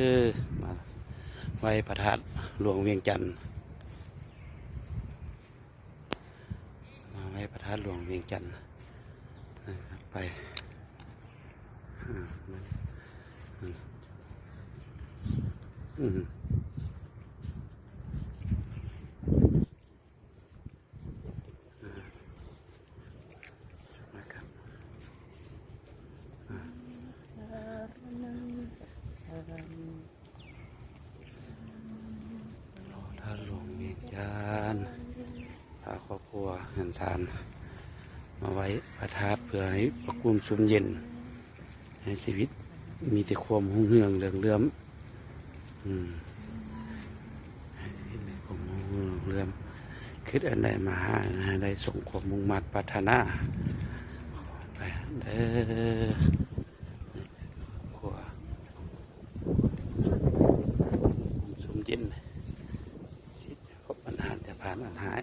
คือมาไว้พระทัดหลวงเวียงจันทร์มาไว้พระทัดหลวงเวียงจันทร์นะครับไปอืมอืมอืมนะครับ ถ้าหลวงเวียงจันทร์พาครอบครัวหันสารมาไว้ประทัดเพื่อให้ประกุมสุมเย็น ให้ชีวิตมีแต่ความหุ่งเหืองเรื่องเลื่อมอืมให้ชีวิตมีความหุ่งเหืองเรื่องเลื่อมคิดอันใดมาหาได้ส่งความมุ่งมั่นปรารถนาไปเด้อครอบครัว็นคิดพบปัญหาจะผ่านมันหาย